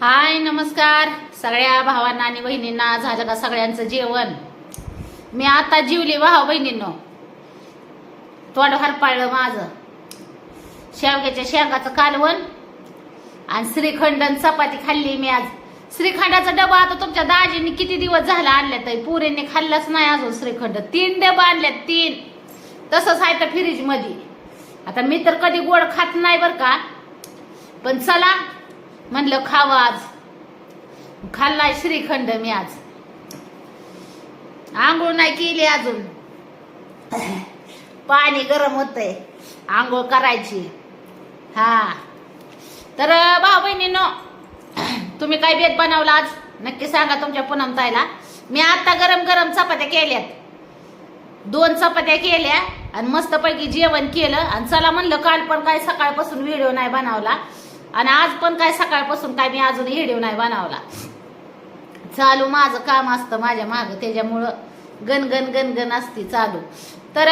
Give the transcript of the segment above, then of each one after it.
हाय नमस्कार. सगळ्या भावांना आणि बहिणींना झालं का सगळ्यांचं जेवण? मी आता जीवली भाऊ बहिणींनो हो तोंड हरपाळलं माझं. शेवग्याच्या शेंगाचं कालवण आणि श्रीखंड आणि चपाती खाल्ली मी आज. श्रीखंडाचा डबा आता तुमच्या दाजींनी किती दिवस झाला आणल्यात तरी पुरेने खाल्लाच नाही अजून श्रीखंड. तीन डबा आणल्यात तीन. तसंच आहे तर फ्रीजमध्ये आता मी तर कधी गोड खात नाही बर का. पण चला म्हणलं खावं आज. खाल्लाय श्रीखंड मी आज. आंघोळ नाही केली अजून. पाणी गरम होतंय. आंघोळ करायची. हा. तर भाऊ बहिणीनो तुम्ही काय बेत बनवला आज? नक्की सांगा तुमच्या पूनम ताईला मी आता गरम गरम चपात्या केल्यात. दोन चपात्या केल्या आणि मस्तपैकी जेवण केलं. आणि चला म्हणलं काल पण काय सकाळपासून व्हिडिओ नाही बनवला. आणि आज पण काय सकाळपासून काय मी अजून व्हिडिओ नाही बनावला. चालू माझं काम असतं माझ्या मागं त्याच्यामुळं गण गन गण असते चालू. तर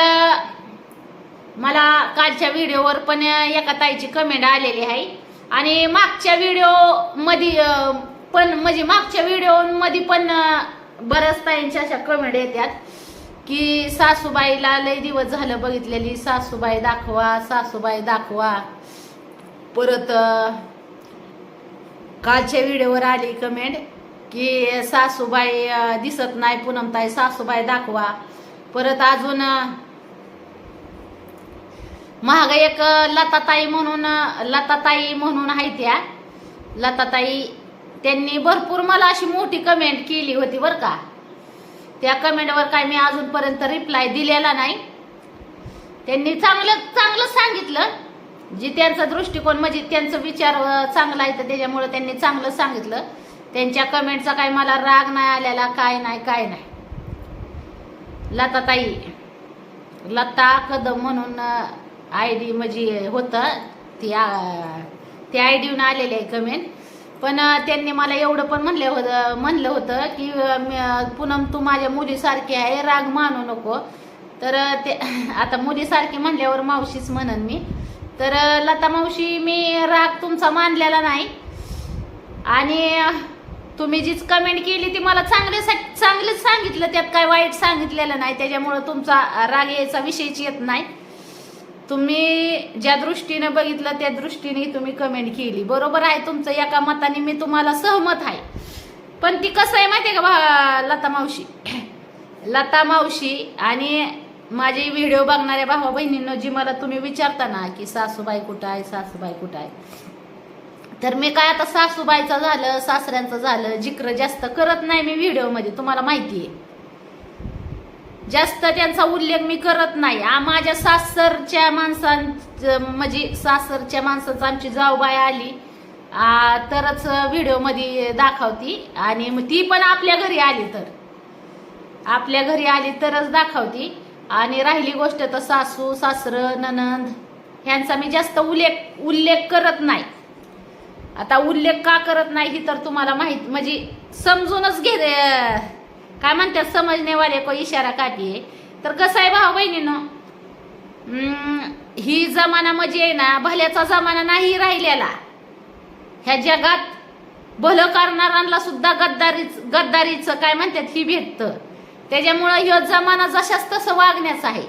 मला कालच्या व्हिडिओवर पण एका ताईची कमेंट आलेली आहे. आणि मागच्या व्हिडिओमध्ये पण म्हणजे मागच्या व्हिडिओमध्ये पण बऱ्याच ताईंच्या अशा कमेंट येतात की सासूबाईला लय दिवस झालं बघितलेली सासूबाई दाखवा सासूबाई दाखवा. परत कालच्या व्हिडिओवर आली कमेंट की सासूबाई दिसत नाही पूनमताई सासूबाई दाखवा. परत अजून महाग एक लताताई म्हणून लताताई म्हणून आहे त्या. लताताई त्यांनी भरपूर मला अशी मोठी कमेंट केली होती बरं का. त्या कमेंटवर काय मी अजूनपर्यंत रिप्लाय दिलेला नाही. त्यांनी चांगलं चांगलं सांगितलं. जी त्यांचा दृष्टिकोन म्हणजे त्यांचा विचार चांगला आहे तर त्याच्यामुळे त्यांनी चांगलं सांगितलं. त्यांच्या कमेंटचा काय मला राग नाही आलेला काय नाही काय नाही. लताताई लता कदम म्हणून आय डी म्हणजे होतं. ती अं, आय डीहून आलेली आहे कमेंट पण त्यांनी मला एवढं पण म्हणलं होतं म्हणलं होतं की पुनम पूनम तू माझ्या मुलीसारखी आहे राग मानू नको. तर ते आता मुलीसारखी म्हणल्यावर मावशीच म्हणन मी. तर लता मावशी मी राग तुमचा मानलेला नाही. आणि तुम्ही जीच कमेंट केली ती मला चांगले चांगलेच सांगितलं. त्यात काय वाईट सांगितलेलं नाही. त्याच्यामुळं तुमचा राग यायचा विषयच येत नाही. तुम्ही ज्या दृष्टीने बघितलं त्या दृष्टीने तुम्ही कमेंट केली. बरोबर आहे तुमचं. एका मताने मी तुम्हाला सहमत आहे. पण ती कसं आहे माहितीये का भा लता मावशी? लता मावशी आणि माझे व्हिडिओ बघणाऱ्या भावा बहिणींनो जी मला तुम्ही विचारता ना की सासूबाई कुठं आहे सासूबाई कुठं आहे? तर मी काय आता सासूबाईचं झालं सासऱ्यांचं झालं जिक्र जास्त करत नाही मी व्हिडिओमध्ये तुम्हाला माहिती आहे. जास्त त्यांचा उल्लेख मी करत नाही. माझ्या सासरच्या माणसांचं म्हणजे सासरच्या माणसाचं आमची जाऊबाई आली. तरच व्हिडिओमध्ये दाखवती. आणि मग ती पण आपल्या घरी आली तर. आपल्या घरी आली तरच दाखवती. आणि राहिली गोष्ट तर सासू सासरं ननंद ह्यांचा मी जास्त उल्लेख उल्लेख करत नाही. आता उल्लेख का करत नाही ही तर तुम्हाला माहीत म्हणजे समजूनच घे रे. काय म्हणतात समजणेवाले को इशारा काठी आहे. तर कसं आहे भाऊ बहिणीनं? ही जमाना म्हणजे आहे ना भल्याचा जमाना नाही राहिलेला. ह्या जगात भलं करणाऱ्यांना सुद्धा गद्दारीच गद्दारीचं काय म्हणतात ही भेटतं. त्याच्यामुळं ह्यो जमाना जशाच तसं वागण्याचा आहे.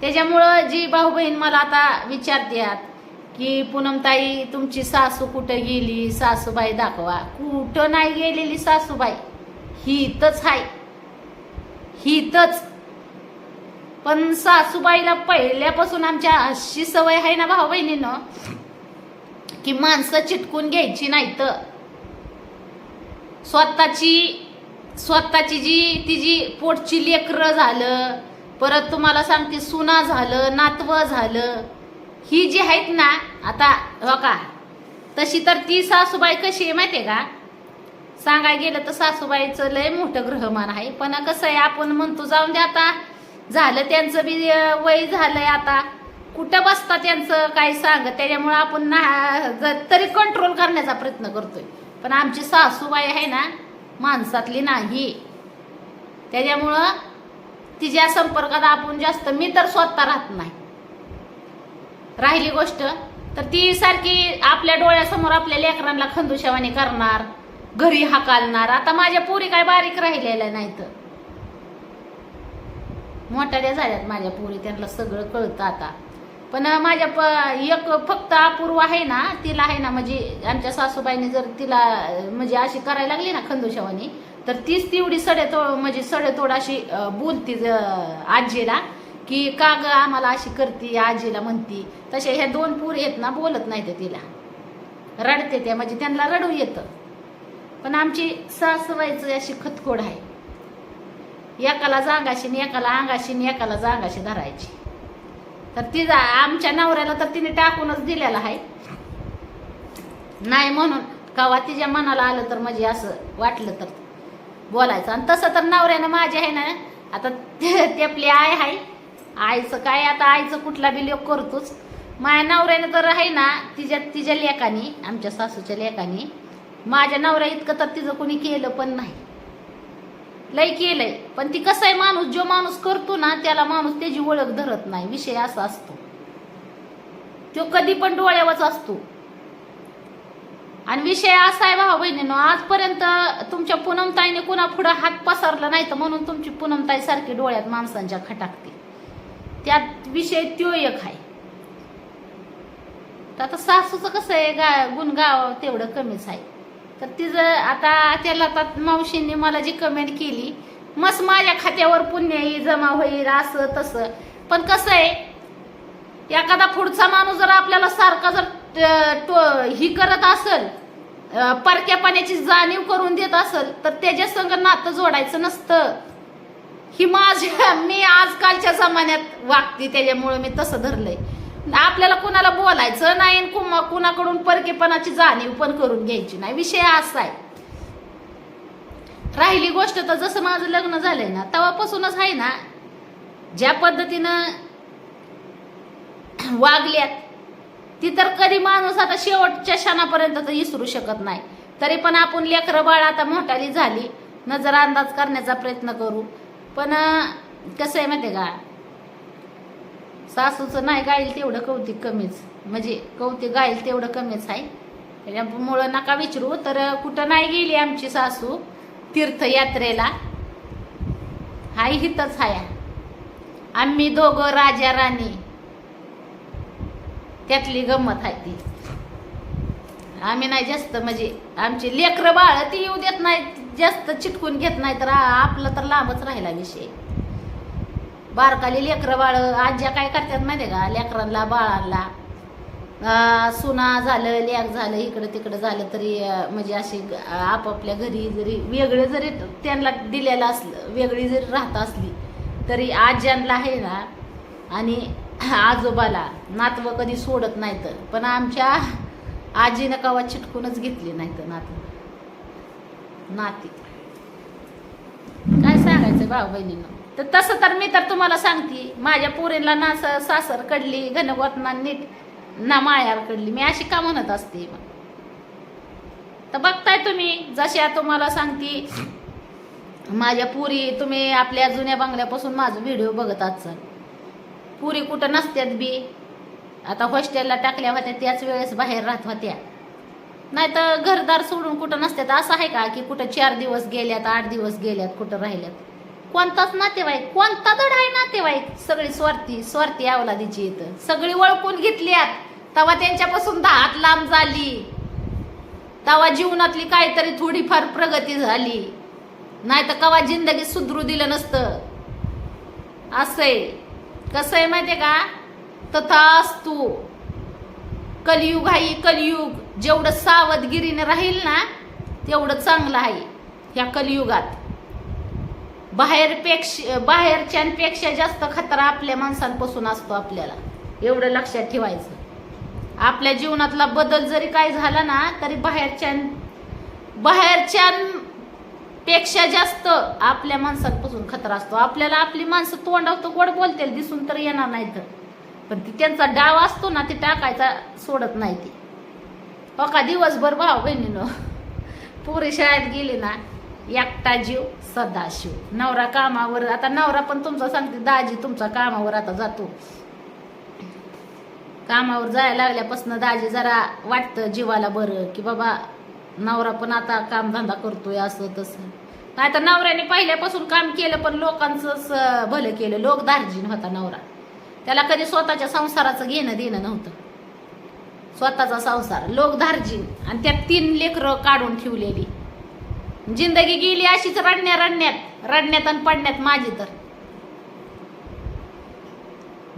त्याच्यामुळं जी भाऊ बहीण मला आता विचार द्यात की पूनमताई तुमची सासू कुठं गेली? सासूबाई दाखवा. कुठं नाही गेलेली सासूबाई. ही आहे ही पण सासूबाईला पहिल्यापासून आमच्या अशी सवय आहे ना भाऊ बहिणीनं की माणसं चिटकून घ्यायची नाही तर स्वतःची स्वतःची जी तिची पोटची लेकरं झालं परत तुम्हाला सांगते सुना झालं नातवं झालं ही जी आहेत ना आता हो का तशी तर ती सासूबाई कशी आहे माहितीये का? सांगाय गेलं तर सासूबाईचं लय मोठं ग्रहमान आहे. पण कसं आहे आपण म्हणतो जाऊन दे आता झालं त्यांचं बी वय झालंय आता. कुठं बसता त्यांचं काय सांग त्याच्यामुळं आपण ना तरी कंट्रोल करण्याचा प्रयत्न करतोय. पण आमची सासूबाई आहे ना माणसातली नाही. त्याच्यामुळं तिच्या संपर्कात आपण जास्त मी तर स्वतः राहत नाही. राहिली गोष्ट तर ती सारखी आपल्या डोळ्यासमोर आपल्या लेकरांना खंदुशावानी करणार घरी हाकालणार. आता माझ्या पोरी काय बारीक राहिलेल्या नाहीत. मोठ्या झाल्यात माझ्या पोरी त्यांना सगळं कळतं आता. पण माझ्या प एक फक्त अपूर्व आहे ना तिला आहे ना म्हणजे आमच्या सासूबाईने जर तिला म्हणजे अशी करायला लागली ना खंदुशावानी तर तीच तेवढी सडेतोड म्हणजे सडेतोड अशी बोलती ज- आजीला की का ग आम्हाला अशी करती आजीला म्हणती. तसे ह्या दोन पूर आहेत ना बोलत नाही ते तिला. रडते त्या म्हणजे त्यांना रडू येतं. पण आमची सासूबाईचं अशी खतखोड आहे. एकाला जागाशी एकाला अंगाशी एकाला जांगाशी धरायची. तर तिचा आमच्या नवऱ्याला तर तिने टाकूनच दिलेला आहे. नाही म्हणून कवा तिच्या मनाला आलं तर म्हणजे असं वाटलं तर बोलायचं. आणि तसं तर नवऱ्यानं माझे आहे ना आता ते आपली आय आहे. आईचं काय आता आईचं कुठला बी लोक करतोच. माझ्या नवऱ्यानं तर आहे ना तिच्या तिच्या लेखानी आमच्या सासूच्या लेखानी माझ्या नवऱ्या इतकं तर तिचं कोणी केलं पण नाही. लय केलंय. पण ती कसं आहे माणूस जो माणूस करतो ना त्याला माणूस त्याची ओळख धरत नाही. विषय असा असतो. तो कधी पण डोळ्यावरच असतो. आणि विषय असा आहे भाऊ बहिणीनो आजपर्यंत तुमच्या पूनमताईने कुणा पुढं हात पसरला नाही तर म्हणून तुमची पूनमताई सारखी डोळ्यात माणसांच्या खटाकते. त्यात विषय त्यो एक आहे. तर आता सासूचं कसं आहे गा गुण गाव तेवढं कमीच आहे. तर तिचं आता त्याला आता मावशींनी मला जी कमेंट केली मस्त माझ्या खात्यावर पुण्य येईल जमा होईल असं तसं. पण कसं आहे एखादा पुढचा माणूस जर आपल्याला सारखा जर अं, ही करत असल परक्या पाण्याची जाणीव करून देत असल तर त्याच्या संग नातं जोडायचं नसतं. ही माझ्या मी आजकालच्या जमान्यात वागते त्याच्यामुळे मी तसं धरलंय. आपल्याला कुणाला बोलायचं नाही आणि कुणाकडून परकेपणाची जाणीव पण करून घ्यायची नाही. विषय असा आहे. राहिली गोष्ट तर जसं माझं लग्न झालंय ना तेव्हापासूनच आहे ना ज्या पद्धतीनं वागल्यात ती तर कधी माणूस आता शेवटच्या क्षणापर्यंत तर विसरू शकत नाही. तरी पण आपण लेकरं बाळ आता मोठाली झाली नजर अंदाज करण्याचा प्रयत्न करू. पण कसं आहे माहिती का? सासूचं नाही गाईल तेवढं कौतिक कमीच. म्हणजे कौतिक गाईल तेवढं कमीच आहे. त्याच्यामुळं नका विचारू तर कुठं नाही गेली आमची सासू तीर्थयात्रेला. हाय हितच हाया. आम्ही दोघं राजा राणी. त्यातली गंमत आहे ती. आम्ही नाही जास्त म्हणजे आमची लेकरं बाळ ती येऊ देत नाही जास्त चिटकून घेत नाही तर आपलं तर लांबच राहिला विषय. बारकाली लेकरं बाळ आज्या काय करतात माहिती का? लेकरांना बाळांना. सुना झालं लेक झालं इकडं तिकडं झालं तरी म्हणजे अशी आपापल्या घरी जरी वेगळं जरी त्यांना दिलेलं असलं वेगळी जरी राहत असली तरी आज्यांना आहे ना आणि आजोबाला नातवं कधी सोडत नाही तर पण आमच्या आजीनं कवा चिटकूनच घेतली नाही तर नातवं. नाती. काय सांगायचं भाऊ बहिणीनं? तर तसं तर मी तर तुम्हाला सांगते माझ्या पोरीला ना सासर कडली घनगोतना नीट ना मायार कडली. मी अशी का म्हणत असते? मग तर बघताय तुम्ही जशा तुम्हाला सांगते माझ्या पुरी तुम्ही आपल्या जुन्या बंगल्यापासून माझं व्हिडिओ बघत असाल पुरी कुठं नसत्यात बी. आता हॉस्टेलला टाकल्या होत्या त्याच वेळेस बाहेर राहत होत्या. नाही तर घरदार सोडून कुठं नसतात असं आहे का की कुठं चार दिवस गेल्यात आठ दिवस गेल्यात कुठं राहिल्यात? कोणताच नातेवाईक कोणता धड आहे नातेवाईक? सगळी स्वार्थी स्वार्थी अवलादीची इथं सगळी ओळखून घेतल्यात. तेव्हा त्यांच्यापासून दहात लांब झाली. तेव्हा जीवनातली काहीतरी थोडीफार प्रगती झाली. नाही तर कवा जिंदगी सुधरू दिलं नसतं. असंय कसं आहे माहितीये का? तथास्तू कलियुग आहे कलियुग. जेवढं सावधगिरीने राहील ना तेवढं चांगलं आहे ह्या कलियुगात. बाहेरपेक्षा बाहेरच्यांपेक्षा जास्त खतरा आपल्या माणसांपासून असतो आपल्याला. एवढं लक्षात ठेवायचं. आपल्या जीवनातला बदल जरी काय झाला ना तरी बाहेरच्या बाहेरच्यांपेक्षा जास्त आपल्या माणसांपासून खतरा असतो. आपल्याला आपली माणसं तोंडावर तर गोड बोलते दिसून तर येणार नाही तर. पण ती त्यांचा डाव असतो ना ते टाकायचा सोडत नाही ती. हो का दिवसभर भाव बहिणीनं? पुरी शाळेत गेली ना एकटा जीव सदाशिव. नवरा कामावर आता नवरा पण तुमचा सांगते दाजी तुमचा कामावर आता जातो. कामावर जायला लागल्यापासून दाजी जरा वाटतं जीवाला बरं की बाबा नवरा पण आता कामधंदा करतोय असं तसं. नाही तर नवऱ्याने पहिल्यापासून काम केलं पण लोकांचंच भलं केलं. लोक दार्जिन होता नवरा. त्याला कधी स्वतःच्या संसाराचं घेणं देणं नव्हतं. स्वतःचा संसार. लोक धार्जिन आणि त्यात तीन लेकरं काढून ठेवलेली. जिंदगी गेली अशीच रडण्या रडण्यात रडण्यात आणि पडण्यात माझी तर.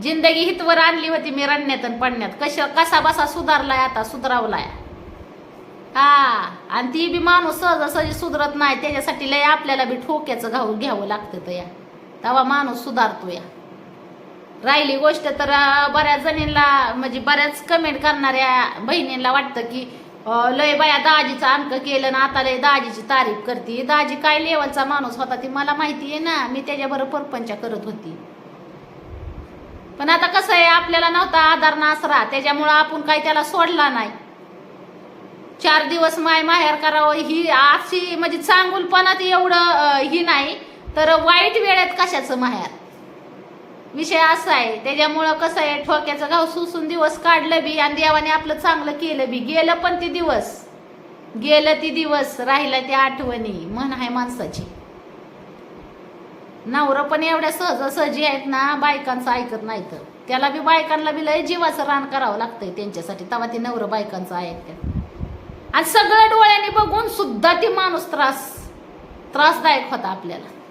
जिंदगी हितवर आणली होती मी रडण्यात आणि पडण्यात. कश कसा बसा सुधारलाय आता? सुधारावलाय. हा आणि ती बी माणूस सहजासहजी सुधरत नाही. त्याच्यासाठी लय आपल्याला बी ठोक्याचं घाऊ घ्यावं लागतं तर या तेव्हा माणूस सुधारतो या. राहिली गोष्ट तर बऱ्याच जणींना म्हणजे बऱ्याच कमेंट करणाऱ्या बहिणींना वाटतं की लय बाया दाजीचं अंक केलं ना आता लय दाजीची तारीफ करते. दाजी काय लेवलचा माणूस होता ती मला माहिती आहे ना मी त्याच्याबरोबर परपंच करत होती. पण आता कसं आहे आपल्याला नव्हता आधार नासरा त्याच्यामुळं आपण काही त्याला सोडला नाही. चार दिवस माय माहेर करावं ही अशी म्हणजे चांगुलपणात एवढं ही नाही. तर वाईट वेळेत कशाचं माहेर? विषय असा आहे. त्याच्यामुळं कसं आहे ठोक्याचं गाव सुसून दिवस काढलं बी आणि देवाने आपलं चांगलं केलं बी. गेलं पण ते दिवस. गेलं ती दिवस राहिलं त्या आठवणी. म्हण आहे माणसाची. नवरं पण एवढ्या सहजासहजी आहेत ना बायकांचं ऐकत नाही तर त्याला बी बायकांना बी लय जीवाचं रान करावं लागतंय त्यांच्यासाठी. तेव्हा ते नवरं बायकांचं ऐकतात आणि सगळं डोळ्याने बघून सुद्धा ती माणूस त्रास त्रासदायक होता आपल्याला.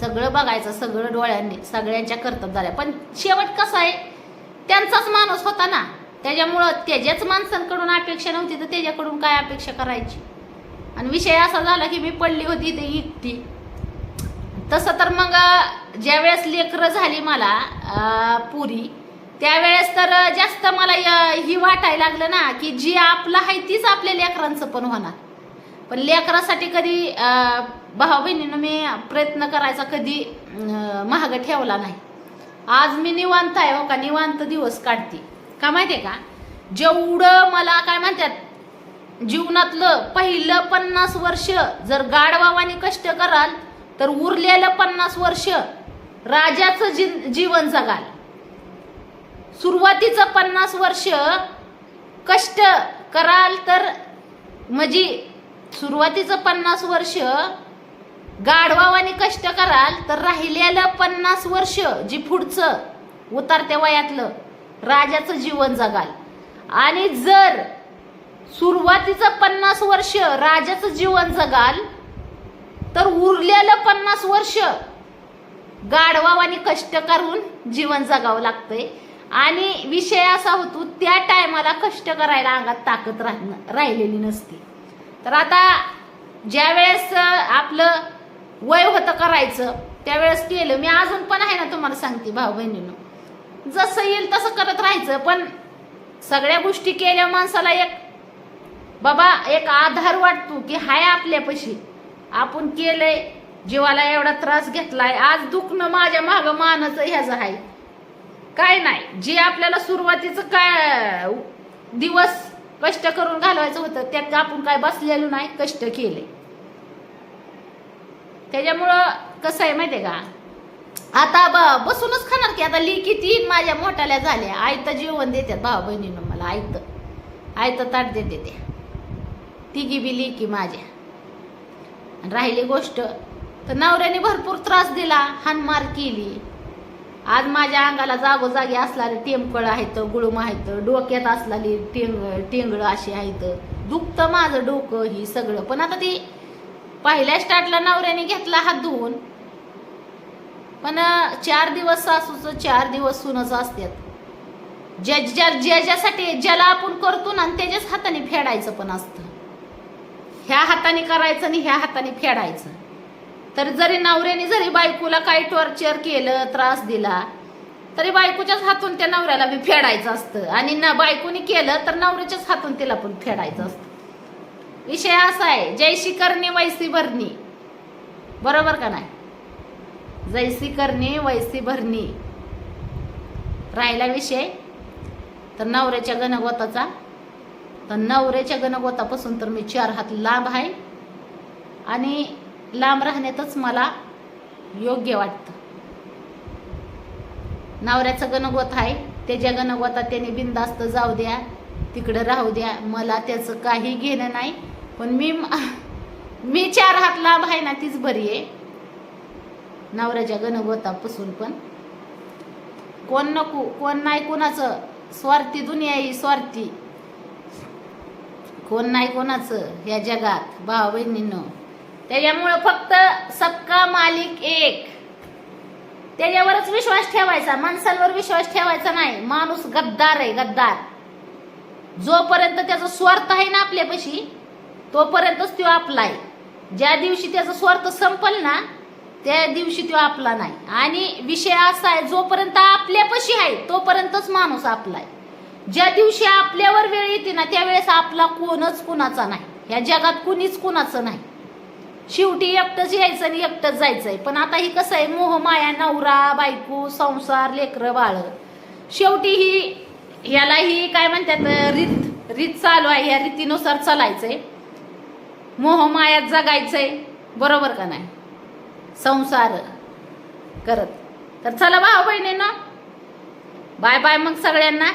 सगळं बघायचं सगळं डोळ्यांनी सगळ्यांच्या कर्तबदाऱ्या. झाल्या पण शेवट कसा आहे त्यांचाच माणूस होता ना. त्याच्यामुळं त्याच्याच माणसांकडून अपेक्षा नव्हती तर त्याच्याकडून काय अपेक्षा करायची? आणि विषय असा झाला की मी पडली होती ते एकटी. तसं तर मग ज्या वेळेस लेकरं झाली मला पुरी त्यावेळेस तर जास्त मला य- ही वाटायला लागलं ना की जी आपलं आहे तीच आपल्या लेकरांचं पण होणार. पण लेकरासाठी कधी भाऊ बहिणीनं मी प्रयत्न करायचा कधी महाग ठेवला नाही. आज मी निवांत आहे हो का? निवांत दिवस काढते. का माहिती आहे का? जेवढं मला काय म्हणतात जीवनातलं पहिलं पन्नास वर्ष जर गाडवावानी कष्ट कराल तर उरलेलं पन्नास वर्ष राजाचं जी जीवन जगाल. सुरुवातीचं पन्नास वर्ष कष्ट कराल तर म्हणजे सुरुवातीचं पन्नास वर्ष गाढवावाने कष्ट कराल तर राहिलेलं पन्नास वर्ष जी पुढचं उतरत्या वयातलं राजाचं जीवन जगाल. आणि जर सुरुवातीचं पन्नास वर्ष राजाचं जीवन जगाल तर उरलेलं पन्नास वर्ष गाढवावाने कष्ट करून जीवन जगावं लागतंय. आणि विषय असा होतो त्या टायमाला कष्ट करायला अंगात ताकद राहिलेली नसते. तर आता ज्या वेळेस आपलं वय होतं करायचं. त्यावेळेस केलं. मी अजून पण आहे ना तुम्हाला सांगते भाऊ बहिणीनं. जसं येईल तसं करत राहायचं. पण सगळ्या गोष्टी केल्या माणसाला एक बाबा एक आधार वाटतो की हाय आपल्यापाशी. आपण केलंय जीवाला एवढा त्रास घेतलाय. आज दुखणं माझ्या माग मानाचं ह्याचं आहे काय नाही. जे आपल्याला सुरुवातीचं काय दिवस कष्ट करून घालवायचं होतं त्यात आपण काय बसलेलो नाही कष्ट केले. त्याच्यामुळं कसं आहे माहितीये का? आता ब बसूनच खाणार की आता लिखी तीन माझ्या मोठ्याल्या झाल्या. आयतं जेवण देतात भाऊ बहिणीनं मला आयतं. आयतं ताट देते त्या तिघी बी लिकी माझ्या. आणि राहिली गोष्ट तर नवऱ्याने भरपूर त्रास दिला हानमार केली. आज माझ्या अंगाला जागोजागी असणारे टेमकळ आहेत गुळूम आहेत डोक्यात असलेली टेंग टेंगळ अशी आहेत. दुखतं माझं डोकं ही सगळं. पण आता ती पहिल्या स्टार्टला नवऱ्याने घेतला हात धुवून पण चार दिवस सासूचं चार दिवस सुनच असतात ज्या ज्या ज्याच्यासाठी ज्याला आपण करतो ना त्याच्याच हाताने फेडायचं पण असतं. ह्या हाताने करायचं आणि ह्या हाताने फेडायचं. तर जरी नवऱ्याने जरी बायकोला काही टॉर्चर केलं त्रास दिला तरी बायकोच्याच हातून त्या नवऱ्याला बी फेडायचं असतं. आणि न बायकोने केलं तर नवऱ्याच्याच हातून तिला पण फेडायचं असतं. विषय असा आहे जैशी करणे वैसी भरणी. बरोबर का नाही? जैसी करणे वैसी भरणी. राहिला विषय? तर नवऱ्याच्या गणगोताचा तर नवऱ्याच्या गणगोतापासून तर मी चार हात लांब आहे. आणि लांब राहण्यातच मला योग्य वाटतं. नवऱ्याचं गणगोत आहे त्याच्या गणगोता त्याने बिंदास्त जाऊ द्या तिकडं राहू द्या मला त्याचं काही घेणं नाही. पण मी मी चार हात लाभ आहे ना तीच बरी आहे. नवऱ्याच्या गणगोतापासून पण. कोण नको कोण नाही कोणाचं. स्वार्थी दुनिया ही स्वार्थी. कोण नाही कोणाचं या जगात भाऊ बहिणीनं त्याच्यामुळं फक्त सबका मालिक एक. त्याच्यावरच विश्वास ठेवायचा माणसांवर विश्वास ठेवायचा नाही. माणूस गद्दार आहे गद्दार. जोपर्यंत त्याचा स्वार्थ आहे ना आपल्यापाशी तोपर्यंतच तो आपला आहे. ज्या दिवशी त्याचा स्वार्थ संपल ना त्या दिवशी तो आपला नाही. आणि विषय असा आहे जोपर्यंत आपल्यापाशी आहे तोपर्यंतच माणूस आपला आहे. ज्या दिवशी आपल्यावर वेळ येते ना त्यावेळेस आपला कोणच कुणाचा नाही. ह्या जगात कुणीच कुणाचं नाही. शेवटी एकटंच यायचं आणि एकटंच जायचंय. पण आता ही कसं आहे मोह माया नवरा बायको संसार लेकरं बाळ. शेवटी ही ह्याला ही काय म्हणतात रीत रीत चालू आहे. ह्या रीतीनुसार चालायचंय. मोह मायात जगायचंय. बरोबर का नाही? संसार करत. तर चला भाऊ बहिणीनं बाय बाय मग सगळ्यांना.